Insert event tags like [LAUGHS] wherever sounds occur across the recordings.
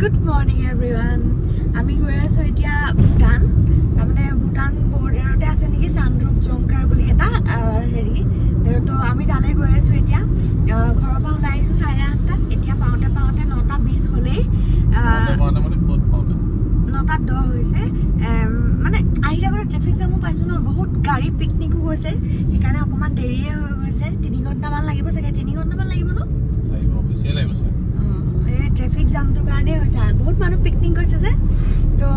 Good morning everyone আমি গৈ আছোঁ এতিয়া ভূটান। তাৰমানে ভূটান বৰ্ডাৰতে আছে নেকি চানদ্ৰুপ জংকাৰ বুলি এটা হেৰি। তো আমি তালৈ গৈ আছোঁ এতিয়া। ঘৰৰ পৰা ওলাই আহিছোঁ চাৰে আঠটাত। এতিয়া পাওঁতে পাওঁতে নটা বিছ হ'লেই। নটাত দহ হৈছে। মানে আহি থাকোঁতে ট্ৰেফিক জামো পাইছোঁ ন। বহুত গাড়ী পিকনিকো গৈছে। সেইকাৰণে অকণমান দেৰিয়ে হৈ গৈছে। তিনি ঘণ্টামান লাগিব চাগে। তিনি ঘণ্টামান লাগিব ন? এই ট্ৰেফিক জামটোৰ কাৰণেই হৈছে। বহুত মানুহ পিকনিক গৈছে যে। তো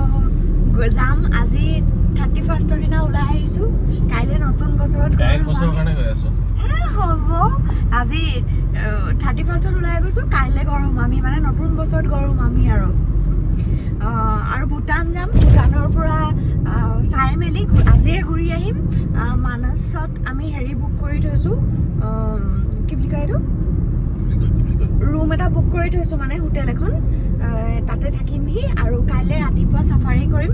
যাম। আজি থাৰ্টি ফাৰ্ষ্টৰ দিনা ওলাই আহিছোঁ। কাইলৈ নতুন বছৰত হ'ব। আজি থাৰ্টি ফাৰ্ষ্টত ওলাই গৈছোঁ। কাইলৈ ঘৰ সোমামি মানে নতুন বছৰত ঘৰ সোমামি আৰু। আৰু ভূটান যাম। ভূটানৰ পৰা চাই মেলি আজিয়ে ঘূৰি আহিম। আহ, মানসত আমি হেৰি বুক কৰি থৈছোঁ। কি বুলি কয় এইটো? ৰুম এটা বুক কৰি থৈছোঁ মানে হোটেল এখন। তাতে থাকিমহি আৰু কাইলৈ ৰাতিপুৱা চাফাৰী কৰিম।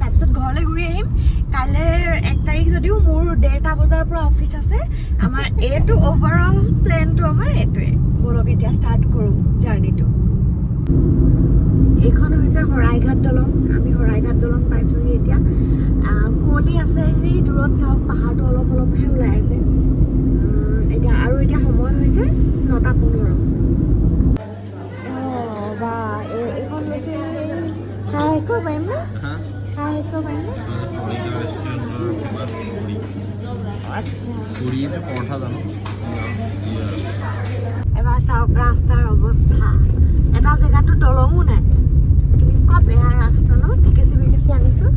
তাৰপিছত ঘৰলৈ ঘূৰি আহিম। কাইলৈ এক তাৰিখ যদিও মোৰ ডেৰটা বজাৰ পৰা অফিচ আছে আমাৰ [LAUGHS] এইটো অভাৰঅল প্লেনটো আমাৰ এইটোৱে। ব'লক এতিয়া ষ্টাৰ্ট কৰোঁ জাৰ্ণিটো এইখন হৈছে শৰাইঘাট দলং। আমি শৰাইঘাট দলং পাইছোঁহি এতিয়া। কুঁৱলী আছে সেই দূৰত চাওক পাহাৰটো অলপ অলপহে ওলাই আছে। এতিয়া আচ্ছা এবাৰ চাওক ৰাস্তাৰ অৱস্থা। এটা জেগাতো দলঙো নাই। কেনেকুৱা বেয়া ৰাস্তা ন? ঠেকেচি বেকেচি আনিছোঁ।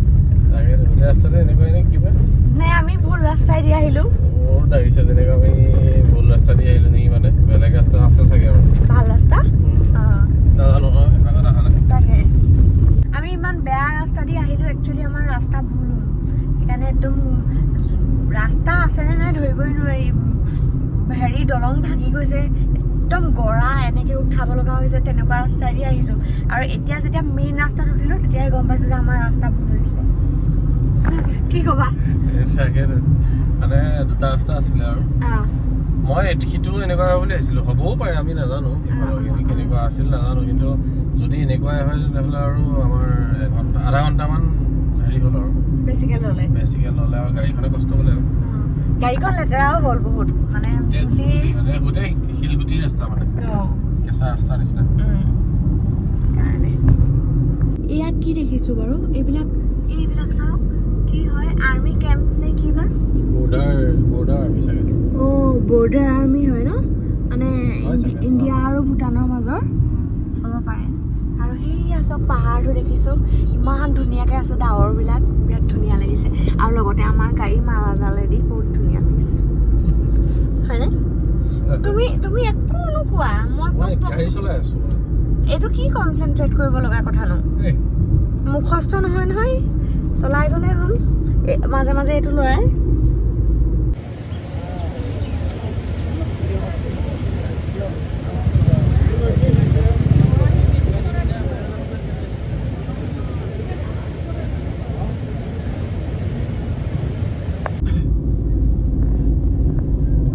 ৰাস্তাতে এনেকুৱা এনে কিবা? নে আমি ভুল ৰাস্তাই দি আহিলোঁ। মোৰ লাগিছে আমি ভুল ৰাস্তা দি আহিলো নেকি মানে? বেলেগ ৰাস্তা আছে চাগে আৰু। ভালো ৰাস্তা? নাজানো নহয় তাকে। আমি ইমান বেয়া ৰাস্তা দি আহিলোঁ একচুৱেলি আমাৰ ৰাস্তা ভুল হ'ল। সেইকাৰণে একদম ৰাস্তা আছেনে নাই ধৰিবই নোৱাৰি। হেৰি দলং ভাঙি গৈছে একদম গৰা এনেকৈ উঠাব লগা হৈছে তেনেকুৱা ৰাস্তা দি আহিছোঁ। আৰু এতিয়া যেতিয়া মেইন ৰাস্তাত উঠিলোঁ তেতিয়াই গম পাইছোঁ যে আমাৰ ৰাস্তা ভুল হৈছিলে। কি ক'বা? মানে দুটা ৰাস্তা আছিলে আৰু। মই এনেকুৱা হয় বুলি হ'বও পাৰে আমি নাজানো। কেনেকুৱা আছিল নাজানো। কিন্তু যদি এনেকুৱাই হয় তেনেহ'লে আৰু আমাৰ এঘণ্টা আধা ঘণ্টামান হেৰি হ'ল আৰু। বেছিকৈ ল'লে বেছিকৈ ল'লে আৰু গাড়ীখনে কষ্ট আৰু অঁ। গাড়ীখন লেতেৰাও হ'ল বহুত মানে গোটেই শিলগুটিৰ ৰাস্তা মানে কেঁচা ৰাস্তাৰ নিচিনা। ইয়াত কি দেখিছোঁ বাৰু? এইবিলাক এইবিলাক চাওক কি হয় আৰ্মি কেম্প নে কি বা? বৰ্ডাৰ বৰ্ডাৰ আমি চাগে। অ' বৰ্ডাৰ আৰ্মি হয় ন? মানে ইণ্ডিয়া আৰু ভূটানৰ মাজৰ? হ'ব পাৰে। আৰু সেইয়া চাওক পাহাৰটো দেখিছোঁ। ইমান ধুনীয়াকৈ আছে ডাৱৰবিলাক বিৰাট ধুনীয়া লাগিছে। আৰু লগতে আমাৰ গাড়ী মাৰাডালেদি বহুত ধুনীয়া লাগিছে। হয়নে? তুমি তুমি একো নোকোৱা। মই এইটো কি কনচেনট্ৰেট কৰিব লগা কথানো মুখস্থ নহয় নহয় চলাই গ'লে হ'ল। মাজে মাজে এইটো লৰাই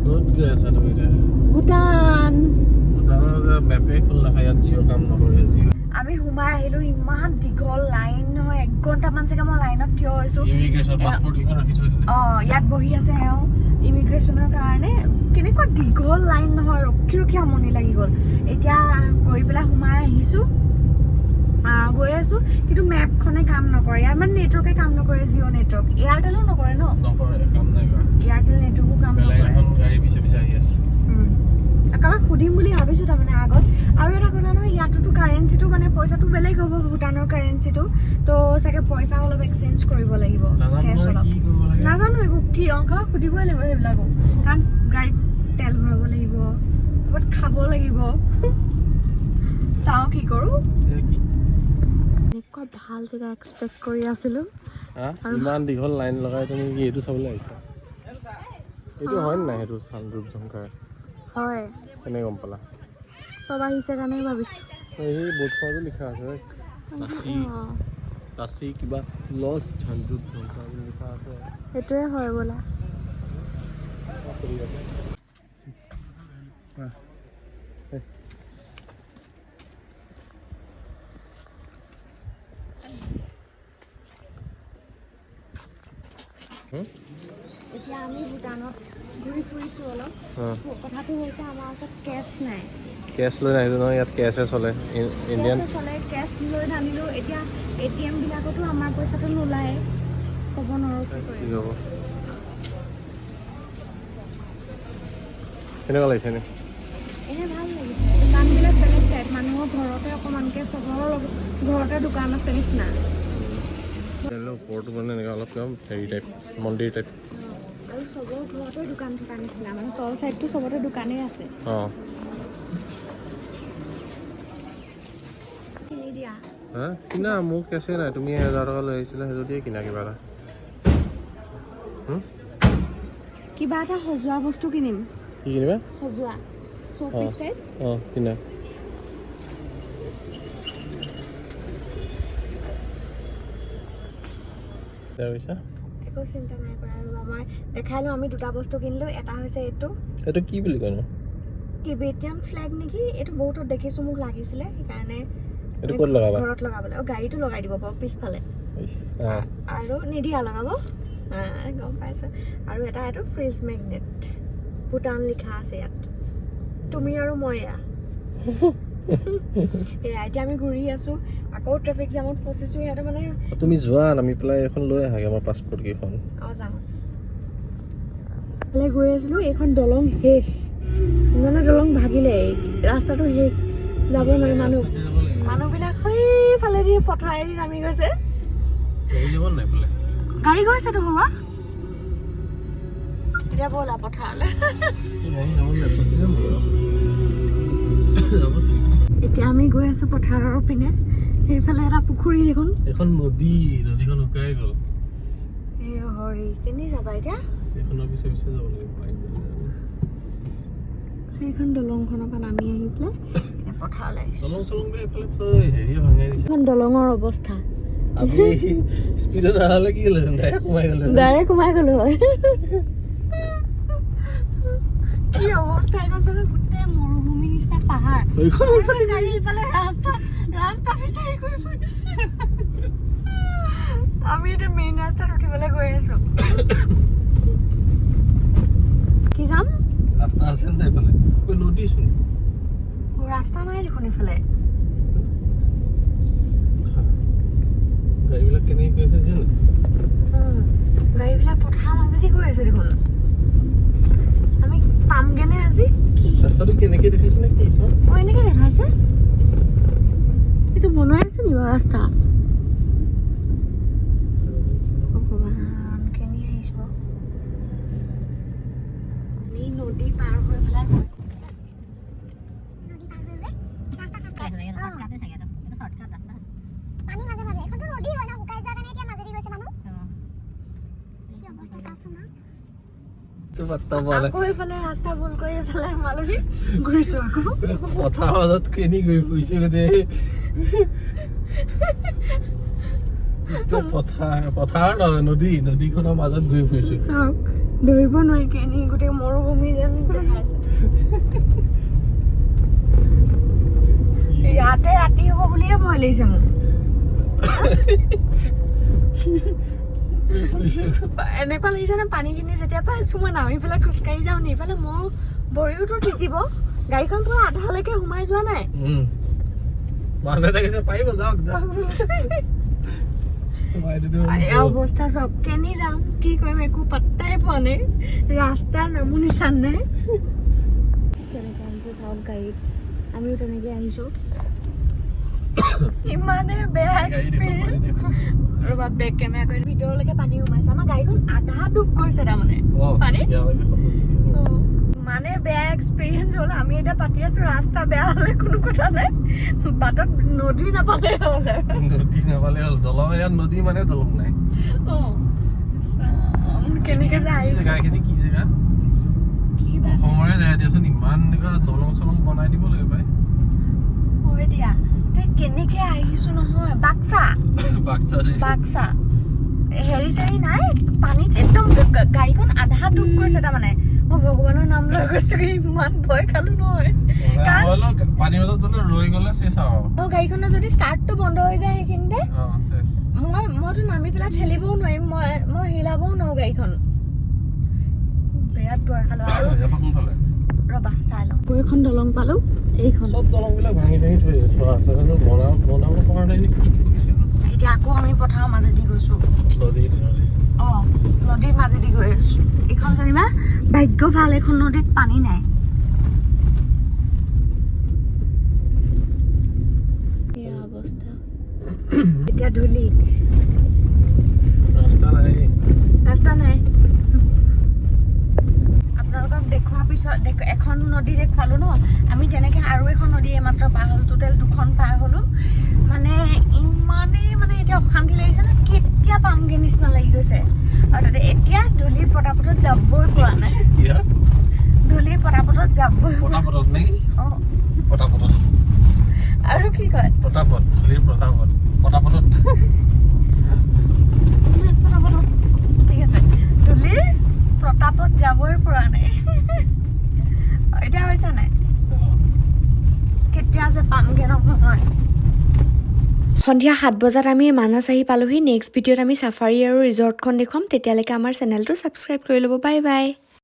ক'ত গৈ আছা তুমি এতিয়া ভূটান ভূটানৰ যে মেপে খোল নাখায় ইয়াত জিঅ' কাম নকৰে জিঅ' আমি আহিলোঁ ইমান দীঘল লাইন নহয় এক ঘণ্টামান চাগে মই লাইনত থিয় হৈছোঁ। অঁ ইয়াত বহি আছে এওঁ। ইমিগ্ৰেশ্যনৰ কাৰণে কেনেকুৱা দীঘল লাইন নহয় ৰখি ৰখি আমনি লাগি গ'ল। এতিয়া কৰি পেলাই সোমাই আহিছোঁ আহ, গৈ আছোঁ কিন্তু মেপখনে কাম নকৰে। ইয়াৰ মানে নেটৱৰ্কে কাম নকৰে জিঅ' নেটৱৰ্ক। এয়াৰটেলো নকৰে ন? এয়াৰটেল নেটৱৰ্কো কাম নকৰে এখন গাড়ী পিছে পিছে আহি আছে উম। কাৰোবাক সুধিম বুলি ভাবিছোঁ তাৰমানে আগত। আৰু এটা কথা নহয় ইয়াতোতো কাৰেঞ্চিটো মানে পইচাটো বেলেগ হ'ব ভূটানৰ কাৰেঞ্চিটো তো চাগে পইচা অলপ এক্সচেঞ্জ কৰিব লাগিব কেছ অলপ। নাজানো একো কি অংক সুধিবই লাগিব সেইবিলাকো। কাৰণ গাড়ীত তেল ভৰাব লাগিব ক'ৰবাত খাব লাগিব। [LAUGHS] চাওঁ কি কৰোঁ? এনেকুৱা ভাল জেগা এক্সপেক্ট কৰি আছিলোঁ? ইমান দীঘল লাইন লগাই তুমি কি এইটো চাবলৈ আহিছা? এইটো হয় নাই সেইটো চানৰূপ ঝংকাৰ? হয়। কেনে গম পালা? চব আহিছে কাৰণে ভাবিছোঁ। এই বৰ্ডখনতো লিখা আছে তাচি অঁ। তাচি কিবা লছ চানৰূপ ঝংকাৰ বুলি লিখা আছে। সেইটোৱে হয় বোলা। হুম? এতিয়া আমি ভূটানত ঘূৰি ফুৰিছোঁ অলপ। কথাটো হৈছে আমাৰ ওচৰত কেছ নাই। কেছ লৈ নাহিলো নহয় ইয়াত কেছহে চলে। ইণ্ডিয়ান কেছে চলে কেছ লৈ নানিলোঁ এতিয়া এ টি এম বিলাকতো আমাৰ পইচাটো নোলায়। ক'ব নোৱাৰোঁ কি হ'ব? কেনেকুৱা লাগিছে এনে? এনে ভাল লাগিছে। দোকানবিলাক বেলেগ টাইপ। মানুহৰ ঘৰতে অকণমানকৈ লগত ঘৰতে দোকান আছে নিচিনা। ওপৰটো মানে এনেকুৱা অলপ হেৰি টাইপ মন্দিৰ টাইপ। আৰু চবৰ ঘৰতে দোকান থকা নিচিনা মানে তল চাইডটো চবতে দোকানেই আছে। অঁ। কিনি দিয়া। হা? কিনা মোৰ কেছে নাই। তুমি এহেজাৰ টকা লৈ আহিছিলা সেইটো দিয়ে কিনা কিবা এটা? কিবা এটা সজোৱা বস্তু কিনিম। কি কিনিবা? সজোৱা। টাইপ অঁ কিনা। তাৰপিছত একো চিন্তা নাই কৰা আৰু আমাৰ দেখাই লওঁ আমি দুটা বস্তু কিনিলোঁ এটা হৈছে এইটো। এইটো কি বুলি কয়নো টিবেটিয়ান ফ্লেগ নেকি? এইটো বহুতত দেখিছোঁ মোক লাগিছিলে সেইকাৰণে এইটো ক'ত লগাবা? ঘৰত লগাবলৈ। অঁ গাড়ীটো লগাই দিব পাৰোঁ পিছফালে। আৰু নিদিয়া লগাব। গম পাইছোঁ। আৰু এটা এইটো ফ্ৰিজ মেগনেট ভূটান লিখা আছে ইয়াত। তুমি আৰু মই এয়া। [LAUGHS] এয়া এতিয়া আমি ঘূৰি আছোঁ। আকৌ ট্ৰেফিক জামত ফচিছোঁ ইয়াতে মানে। তুমি যোৱা নামি পেলাই এখন লৈ আহাগে আমাৰ পাছপৰ্ট কেইখন। অঁ যাওঁ এইফালে গৈ আছিলোঁ এইখন দলং শেষ। মানে দলং ভাগিলে ৰাস্তাটো শেষ। যাব নোৱাৰি মানুহ। মানুহবিলাক সেইফালেদি পথাৰেদি নামি গৈছে। হেৰি যাব নাই বোলে গাড়ী গৈছেতো হোৱা এতিয়া ব'লা পথাৰলৈ। এতিয়া আমি গৈ আছোঁ পথাৰৰ পিনে। সেইফালে এটা পুখুৰী দেখোন। এইখন নদী নদীখন শুকাই গ'ল। এই হৰি কেনি যাবা এতিয়া? এইখনৰ পিছে পিছে যাব লাগিব পাৰিম যদি যাম। সেইখন দলংখনৰ পৰা নামি আহি পেলাই পথাৰলৈ দলং চলং বিলাক এইফালে হেৰিয়ে ভাঙাই দিছে। সেইখন দলঙৰ অৱস্থা। আমি স্পীডত আহলে কি হ'লে ডাইৰেক্ট সোমাই গ'লে ডাইৰেক্ট সোমাই গ'লো হয়। কি অৱস্থা এইখন চাগে গোটেই মৰুভূমি নিচিনা পাহাৰ সেইখন গাড়ী ইফালে ৰাস্তা ৰাস্তা বিচাৰি গৈ ফুৰিছে আমি এতিয়া মেইন ৰাস্তাত উঠিবলৈ গৈ আছো কি যাম ৰাস্তা আছে নাই এইফালে কৈ নদীচোন ৰাস্তা নাই দেখোন ইফালে গাড়ীবিলাক কেনেকৈ গৈ আছে জানো উম, গাড়ীবিলাক পথাৰ মাজেদি গৈ আছে দেখোন। আমি পামগেনে আজি? ৰাস্তাটো কেনেকৈ দেখাইছে নে কি চাওঁ অ এনেকে দেখাইছে? এইটো বনাই আছে নি বাৰু ৰাস্তা ভগৱান কেনি আহিছো বাৰু? আমি নদী পাৰ হৈ পেলাই গৈ পানী মাজে মাজে এইখনতো নদী হয় ন শুকাই যোৱাৰ কাৰণে এতিয়া মাজেদি গৈছে মানুহ কি অৱস্থা চাওকচোন ন পাত্তা পোৱা নাই আকৌ এইফালে ৰাস্তা ভুল কৰি এইফালে সোমালোহি ঘূৰিছো আকৌ পথাৰৰ মাজত কেনি ঘূৰি ফুৰিছে গোটেই গোটেই পথাৰ পথাৰ নহয় নদী নদীখনৰ মাজত ঘূৰি ফুৰিছো। চাওক ধৰিব নোৱাৰি কেনি গোটেই মৰুভূমি যেন দেখাইছে ইয়াতে ৰাতি হ'ব বুলিয়ে ভয় লাগিছে মোক। ঘূৰি [LAUGHS] ফুৰিছো [LAUGHS] এনেকুৱা লাগিছে নে পানীখিনি যেতিয়া পাইছো মই নামি পেলাই খোজকাঢ়ি যাওঁ নি ইফালে মোৰ ভৰিওতো তিতিব। গাড়ীখন পুৰা আধালৈকে সোমাই যোৱা নাই। উম। মানুহ এটা কৈছে পাৰিব যাওক যাওক। সোমাই দিলো। এই অৱস্থা চব। কেনি যাম কি কৰিম একো পাত্তাই পোৱা নাই। ৰাস্তা নামো নিচান নাই। কেনেকে আহিছে চাওক গাড়ীত? আমিও তেনেকে আহিছো। ইমানে বেয়া এক্সপিৰিয়েঞ্চ। ৰ'বা বেক কেমেৰা কৰি ভিতৰলৈকে পানী সোমাইছে। আমাৰ গাড়ীখন আধা ডুব গৈছে তাৰমানে। পানী? মানে বেয়া এক্সপিৰিয়েঞ্চ হ'ল। আমি এতিয়া পাতি আছো ৰাস্তা বেয়া হ'লে কোনো কথা নাই। বাটত নদী নাপালে হ'ল। নদী নাপালে হ'ল। দলং ইয়াত নদী মানে দলং নাই। কেনেকে যে আহিছো। জেগাখিনি কি জেগা? অসমৰে জেগা দিয়াচোন। ইমান এনেকুৱা দলং চলং বনাই দিব লাগে পাই হয় দিয়া। তে কেনেকে আহিছো নহয়? বাক্সা। [LAUGHS] বাক্সা হেৰি চেৰি নাই? পানীত একদম গাড়ীখন আধা ডুব গৈছে তাৰমানে। মই ভগৱানৰ নাম লৈ গৈছো ইমান ভয় খালো নহয়। কাৰণ হ'লেও পানী মাজত গ'লে ৰৈ গ'লে চেচ আৰু। অ গাড়ীখনৰ যদি ষ্টাৰ্টটো বন্ধ হৈ যায় সেইখিনিতে। অ চেচ মই মইতো নামি পেলাই ঠেলিবও নোৱাৰিম মই মই হিলাবও নোৱাৰো গাড়ীখন। বিৰাট ভয় খালো আৰু। ইয়াৰ পৰা কোনফালে? ৰ'বা চাই লওঁ। আকৌ এখন দলং পালো। এইখন চব দলংবিলাক ভাঙি ভাঙি থৈ থোৱা আছে জানো বনাব বনাব পৰা নাই নেকি? এতিয়া আকৌ আমি পথাৰৰ মাজেদি গৈছো। নদী নদী। অ নদীৰ মাজেদি গৈ আছো। এইখন যেনিবা ভাগ্য ভালো এইখন নদীত পানী নাই। অৱস্থা। এতিয়া ধূলি ৰাস্তা নাই ৰাস্তা নাই আপোনালোকক দেখুওৱাৰ পিছত এখন নদী দেখুৱালো ন? আমি তেনেকৈ আৰু এখন নদী এইমাত্ৰ পাৰ হ'লো টোটেল দুখন পাৰ হ'লো। মানে ইমানেই মানে এতিয়া অশান্তি লাগিছে ন কেতিয়া পামগৈ নিচিনা লাগি গৈছে। আৰু তাতে এতিয়া ধূলিৰ পটাপটত যাবই পৰা নাই। ধূলিৰ পটাপটত যাবই পটাপটত নেকি? অঁ। পটাপটত আৰু কি কয়? পটাপট ধূলিৰ পটাপট পটাপটত সন্ধিয়া সাত বজাত আমি মানাছ আহি পালোহি। নেক্সট ভিডিঅ'ত আমি চাফাৰী আৰু ৰিজৰ্টখন দেখুৱাম। তেতিয়ালৈকে আমাৰ চেনেলটো ছাবস্ক্ৰাইব কৰি ল'ব। Bye bye